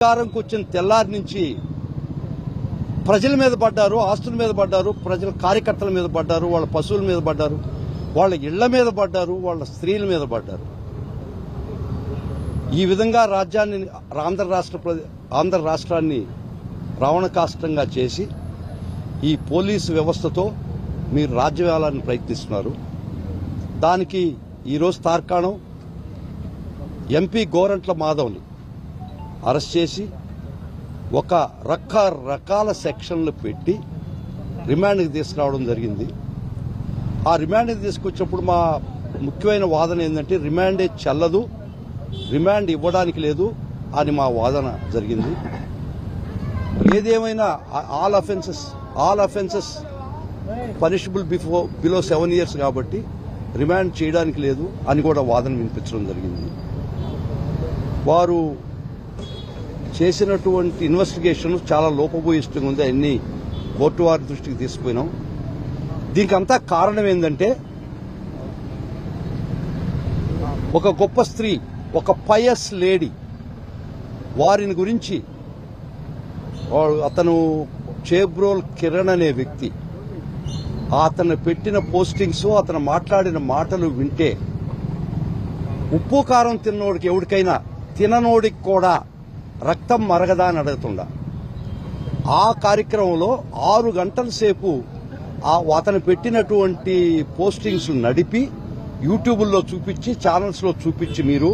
అధికారంకి వచ్చిన తెల్లారి నుంచి ప్రజల మీద పడ్డారు ఆస్తుల మీద పడ్డారు ప్రజల కార్యకర్తల మీద పడ్డారు వాళ్ళ పశువుల మీద పడ్డారు వాళ్ళ ఇళ్ళ మీద పడ్డారు వాళ్ళ స్త్రీల మీద పడ్డారు. ఈ విధంగా రాజ్యాన్ని ఆంధ్ర రాష్ట్ర ప్ర- ఆంధ్ర రాష్ట్రాన్ని రావణకాష్టంగా చేసి ఈ పోలీసు వ్యవస్థతో మీరు రాజ్యవేలాన్ని ప్రయత్నిస్తున్నారు. దానికి ఈరోజు తార్కాణం ఎంపీ గోరంట్ల మాధవ్ని అరెస్ట్ చేసి ఒక రకరకాల సెక్షన్లు పెట్టి రిమాండ్కి తీసుకురావడం జరిగింది. ఆ రిమాండ్కి తీసుకొచ్చినప్పుడు మా ముఖ్యమైన వాదన ఏంటంటే రిమాండే చెల్లదు రిమాండ్ ఇవ్వడానికి లేదు అని మా వాదన జరిగింది. ఏదేమైనా all offences all offences punishable before below seven years కాబట్టి రిమాండ్ చేయడానికి లేదు అని కూడా వాదన వినిపించడం జరిగింది. వారు చేసినటువంటి ఇన్వెస్టిగేషన్ చాలా లోపభూయిష్టంగా ఉంది అన్ని కోర్టు వారి దృష్టికి తీసుకుపోయినాం. దీనికి అంతా కారణం ఏంటంటే ఒక గొప్ప స్త్రీ ఒక పయస్ లేడీ వారిని గురించి వాడు- అతను చేబ్రోల్ కిరణ్ అనే వ్యక్తి అతను పెట్టిన పోస్టింగ్స్ అతను మాట్లాడిన మాటలు వింటే ఉప్పు కారం తిన్నోడికి ఎవరికైనా తిననోడికి కూడా రక్తం మరగదా అని అడుగుతుండ. ఆ కార్యక్రమంలో ఆరు గంటల సేపు అతను పెట్టినటువంటి పోస్టింగ్స్ నడిపి యూట్యూబ్లో చూపించి ఛానల్స్లో చూపించి మీరు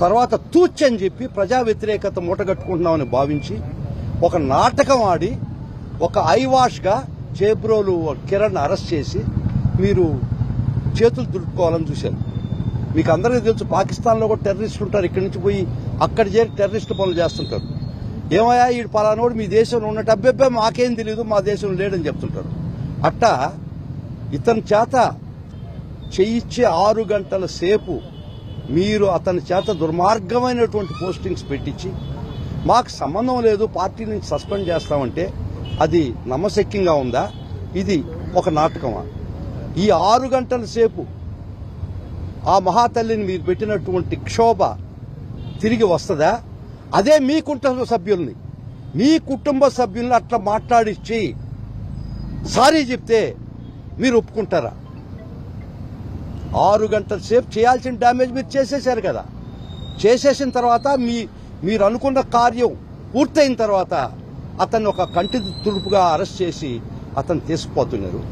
తర్వాత తూచ్ అని చెప్పి ప్రజా వ్యతిరేకత మూటగట్టుకుంటున్నామని భావించి ఒక నాటకం ఆడి ఒక ఐవాష్గా చేబ్రోలు కిరణ్ అరెస్ట్ చేసి మీరు చేతులు దుడుపుకోవాలని చూశారు. మీకు అందరికీ తెలుసు పాకిస్తాన్లో కూడా టెర్రరిస్టులు ఉంటారు. ఇక్కడి నుంచి పోయి అక్కడ చేరి టెర్రరిస్ట్ పనులు చేస్తుంటారు. ఏమయ్యా ఈ పలానోడు మీ దేశంలో ఉన్నట్టు? అబ్బెబ్బే మాకేం తెలియదు మా దేశంలో లేడని చెప్తుంటారు. అట్టా ఇతని చేత చేయించే ఆరు గంటల సేపు మీరు అతని చేత దుర్మార్గమైనటువంటి పోస్టింగ్స్ పెట్టించి మాకు సంబంధం లేదు పార్టీ నుంచి సస్పెండ్ చేస్తామంటే అది నమ్మశక్యంగా ఉందా? ఇది ఒక నాటకమా? ఈ ఆరు గంటల సేపు ఆ మహాతల్లిని మీరు పెట్టినటువంటి క్షోభ తిరిగి వస్తుందా? అదే మీ కుటుంబ సభ్యుల్ని మీ కుటుంబ సభ్యుల్ని అట్లా మాట్లాడిచ్చి సారీ చెప్తే మీరు ఒప్పుకుంటారా? ఆరు గంటల సేపు చేయాల్సిన డ్యామేజ్ మీరు చేసేశారు కదా. చేసేసిన తర్వాత మీ మీరు అనుకున్న కార్యం పూర్తయిన తర్వాత అతన్ని ఒక కంటి తుడుపుగా అరెస్ట్ చేసి అతను తీసుకుపోతున్నారు.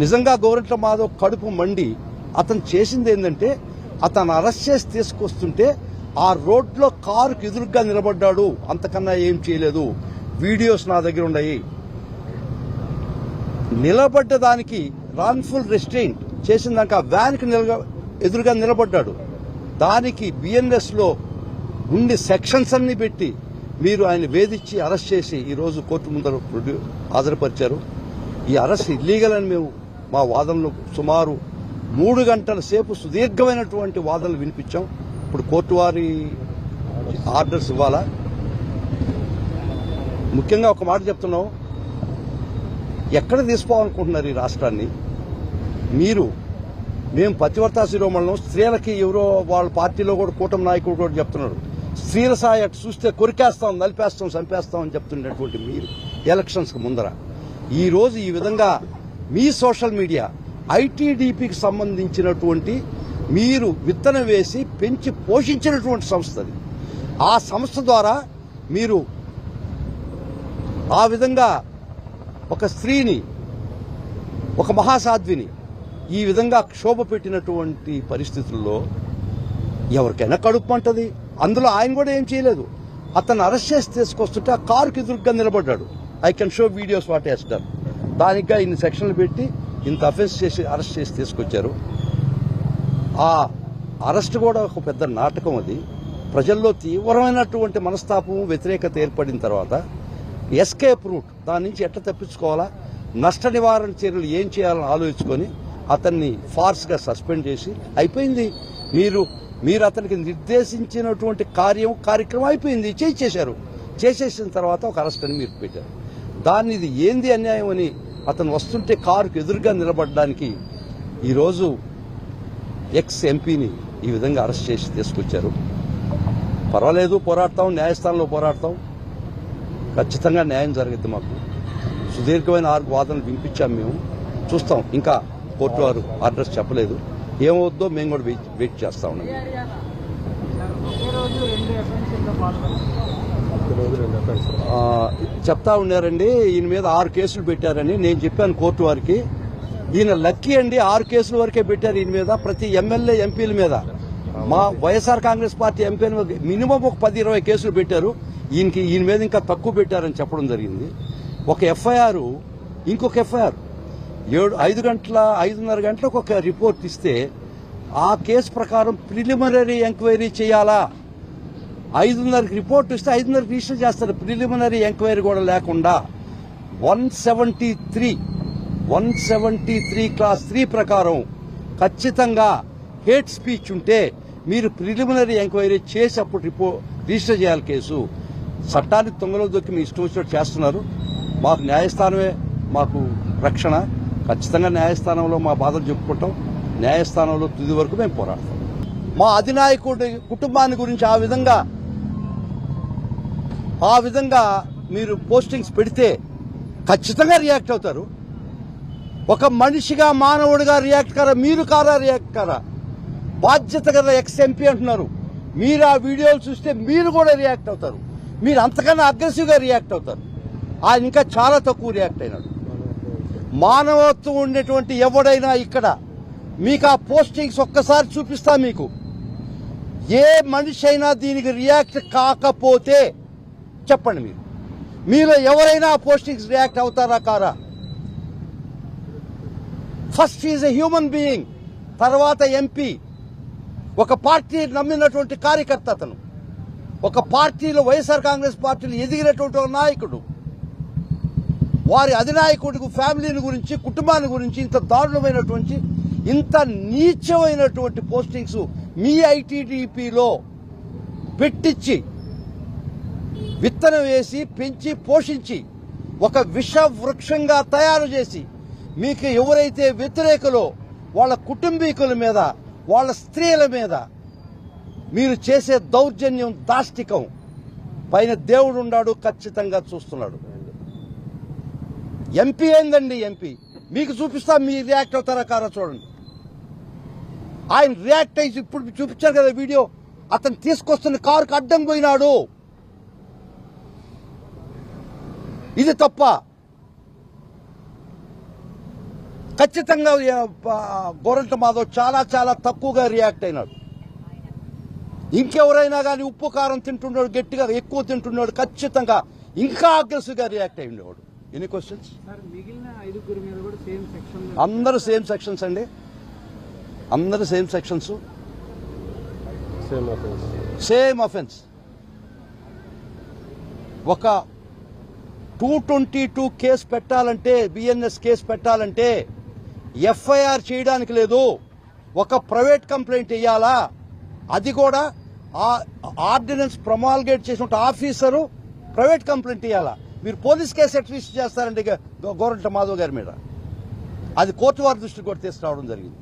నిజంగా గోరంట్ల మాధవ్ కడుపు మండి అతను చేసింది ఏంటంటే అతను అరెస్ట్ చేసి తీసుకొస్తుంటే ఆ రోడ్లో కారుకు ఎదురుగా నిలబడ్డాడు. అంతకన్నా ఏం చేయలేదు. వీడియోస్ నా దగ్గర ఉన్నాయి. నిలబడ్డ దానికి రాన్ఫుల్ రెస్ట్రెయింట్ చేసిన దానికి ఆ వ్యాన్కి నిలగ ఎదురుగా నిలబడ్డాడు. దానికి బిఎన్ఎస్లో ఉండి సెక్షన్స్ అన్ని పెట్టి మీరు ఆయన వేధించి అరెస్ట్ చేసి ఈరోజు కోర్టు ముందర ప్రొడ్యూ- హాజరుపరిచారు. ఈ అరెస్ట్ ఇల్లీగల్ అని మేము మా వాదనలో సుమారు మూడు గంటల సేపు సుదీర్ఘమైనటువంటి వాదనలు వినిపించాం. ఇప్పుడు కోర్టు వారి ఆర్డర్స్ ఇవ్వాలా? ముఖ్యంగా ఒక మాట చెప్తున్నాం. ఎక్కడ తీసుకోవాలనుకుంటున్నారు ఈ రాష్ట్రాన్ని? మీరు మేము పతివర్తా శిరోమణం స్త్రీలకి ఎవరో వాళ్ళ పార్టీలో కూడా కూటమి నాయకుడు కూడా చెప్తున్నారు. స్త్రీల సహాయ అటు చూస్తే కొరికేస్తాం నలిపేస్తాం చంపేస్తాం అని చెప్తున్నటువంటి మీరు ఎలక్షన్స్కి ముందర. ఈరోజు ఈ విధంగా మీ సోషల్ మీడియా ఐటీడీపీకి సంబంధించినటువంటి మీరు విత్తనం వేసి పెంచి పోషించినటువంటి సంస్థ అది. ఆ సంస్థ ద్వారా మీరు ఆ విధంగా ఒక స్త్రీని ఒక మహాసాధ్విని ఈ విధంగా క్షోభ పెట్టినటువంటి పరిస్థితుల్లో ఎవరికైనా కడుపు అంటది అందులో ఆయన కూడా ఏం చేయలేదు. అతను అరెస్ట్ చేసి తీసుకొస్తుంటే ఆ కారుకి ఎదురుగ్గా నిలబడ్డాడు. I can show videos what దానిగా ఇన్ని సెక్షన్లు పెట్టి ఇంత అఫెన్స్ చేసి అరెస్ట్ చేసి తీసుకొచ్చారు. ఆ అరెస్ట్ కూడా ఒక పెద్ద నాటకం అది. ప్రజల్లో తీవ్రమైనటువంటి మనస్తాపం వ్యతిరేకత ఏర్పడిన తర్వాత ఎస్కేప్ రూట్ దాని నుంచి ఎట్లా తప్పించుకోవాలా? నష్ట నివారణ చర్యలు ఏం చేయాలని ఆలోచించుకొని అతన్ని ఫార్స్గా సస్పెండ్ చేసి అయిపోయింది. మీరు మీరు అతనికి నిర్దేశించినటువంటి కార్యం కార్యక్రమం అయిపోయింది చేసేశారు. చేసేసిన తర్వాత ఒక అరెస్ట్ అని మీరు పెట్టారు. దాన్ని ఇది ఏంది అన్యాయం అని అతను వస్తుంటే కారుకు ఎదురుగా నిలబడడానికి ఈరోజు ఎక్స్ ఎంపీని ఈ విధంగా అరెస్ట్ చేసి తీసుకొచ్చారు. పర్వాలేదు పోరాడతాం న్యాయస్థానంలో పోరాడతాం. ఖచ్చితంగా న్యాయం జరుగుద్ది మాకు. సుదీర్ఘమైన ఆరు వాదనలు వినిపించాం మేము. చూస్తాం ఇంకా కోర్టు వారు అడ్రస్ చెప్పలేదు. ఏమవుద్దో మేము కూడా వెయిట్ వెయిట్ చేస్తా ఉన్నాం. చెప్తా ఉన్నారండి ఈయన మీద ఆరు కేసులు పెట్టారని నేను చెప్పాను కోర్టు వారికి. ఈయన లక్కీ అండి ఆరు కేసుల వరకే పెట్టారు ఈయన మీద ప్రతి ఎమ్మెల్యే ఎంపీల మీద. మా YSR Congress party MP minimum ఒక పది ఇరవై కేసులు పెట్టారు. ఈయనకి ఈయన మీద ఇంకా తక్కువ పెట్టారని చెప్పడం జరిగింది. ఒక ఎఫ్ఐఆర్ ఇంకొక ఎఫ్ఐఆర్. ఏడు ఐదు గంటల ఐదున్నర గంటలకు ఒక రిపోర్ట్ ఇస్తే ఆ కేసు ప్రకారం ప్రిలిమినరీ ఎంక్వైరీ చేయాలా? ఐదున్నరకి రిపోర్ట్ ఇస్తే ఐదున్నరకి రిజిస్టర్ చేస్తారు. ప్రిలిమినరీ ఎంక్వైరీ కూడా లేకుండా. One seventy three one seventy three clause three ప్రకారం ఖచ్చితంగా హేట్ స్పీచ్ ఉంటే మీరు ప్రిలిమినరీ ఎంక్వైరీ చేసి అప్పుడు రిపో రిజిస్టర్ చేయాలి కేసు. చట్టాన్ని తొంగలో దొక్కి మీ ఇష్టం వచ్చినట్టు చేస్తున్నారు. మాకు న్యాయస్థానమే మాకు రక్షణ. ఖచ్చితంగా న్యాయస్థానంలో మా బాధలు చెప్పుకుంటాం. న్యాయస్థానంలో తుది వరకు మేము పోరాడతాం. మా అధినాయకుడి కుటుంబాన్ని గురించి ఆ విధంగా ఆ విధంగా మీరు పోస్టింగ్స్ పెడితే ఖచ్చితంగా రియాక్ట్ అవుతారు. ఒక మనిషిగా మానవుడిగా రియాక్ట్ కారా మీరు కారా రియాక్ట్ కారా? బాధ్యత గల ఎక్స్ ఎంపీ అంటున్నారు. మీరు ఆ వీడియోలు చూస్తే మీరు కూడా రియాక్ట్ అవుతారు. మీరు అంతకన్నా అగ్రెసివ్గా రియాక్ట్ అవుతారు. ఆయన ఇంకా చాలా తక్కువ రియాక్ట్ అయినాడు. మానవత్వం ఉండేటువంటి ఎవడైనా ఇక్కడ మీకు ఆ పోస్టింగ్స్ ఒక్కసారి చూపిస్తా మీకు. ఏ మనిషి అయినా దీనికి రియాక్ట్ కాకపోతే చెప్పండి మీరు. మీలో ఎవరైనా ఆ పోస్టింగ్స్ రియాక్ట్ అవుతారా కారా? First is a human being తర్వాత ఎంపీ ఒక పార్టీ నమ్మినటువంటి కార్యకర్త అతను. ఒక పార్టీలో వైఎస్ఆర్ కాంగ్రెస్ పార్టీలో ఎదిగినటువంటి ఒక నాయకుడు. వారి అధినాయకుడికి ఫ్యామిలీని గురించి కుటుంబాన్ని గురించి ఇంత దారుణమైనటువంటి ఇంత నీచమైనటువంటి పోస్టింగ్స్ మీ ఐటీడీపీలో పెట్టించి విత్తనం వేసి పెంచి పోషించి ఒక విష వృక్షంగా తయారు చేసి మీకు ఎవరైతే వ్యతిరేకులో వాళ్ళ కుటుంబీకుల మీద వాళ్ళ స్త్రీల మీద మీరు చేసే దౌర్జన్యం దాష్టికం. పైన దేవుడు ఉన్నాడు ఖచ్చితంగా చూస్తున్నాడు. ఎంపీ ఏందండి ఎంపీ? మీకు చూపిస్తా మీ రియాక్ట్ అవుతారా కారా చూడండి. ఆయన రియాక్ట్ అయ్యి ఇప్పుడు చూపించారు కదా వీడియో. అతను తీసుకొస్తున్న కారుకి అడ్డం పోయినాడు. ఇది తప్ప ఖచ్చితంగా గోరంట మాధవ్ చాలా చాలా తక్కువగా రియాక్ట్ అయినాడు. ఇంకెవరైనా కానీ ఉప్పు కారం తింటున్నాడు గట్టిగా ఎక్కువ తింటున్నాడు ఖచ్చితంగా ఇంకా అగ్రెసివ్గా రియాక్ట్ అయి ఉండేవాడు ఎనీ క్వశ్చన్స్ అందరూ సేమ్ సెక్షన్స్ అండి. అందరూ సేమ్ సెక్షన్స్ సేమ్ అఫెన్స్ ఒక టూ ట్వంటీ టూ కేసు పెట్టాలంటే బిఎన్ఎస్ కేసు పెట్టాలంటే ఎఫ్ఐఆర్ చేయడానికి లేదు. ఒక ప్రైవేట్ కంప్లైంట్ ఇవ్వాలా అది కూడా ఆర్డినెన్స్ ప్రమాల్గేట్ చేసిన ఆఫీసరు ప్రైవేట్ కంప్లైంట్ ఇవ్వాలా మీరు పోలీస్ కేసు రిజిస్టర్ చేస్తారండి గోరంట మాధవ్ గారి మీద? అది కోర్టు వారి దృష్టికి కూడా తీసుకురావడం జరిగింది.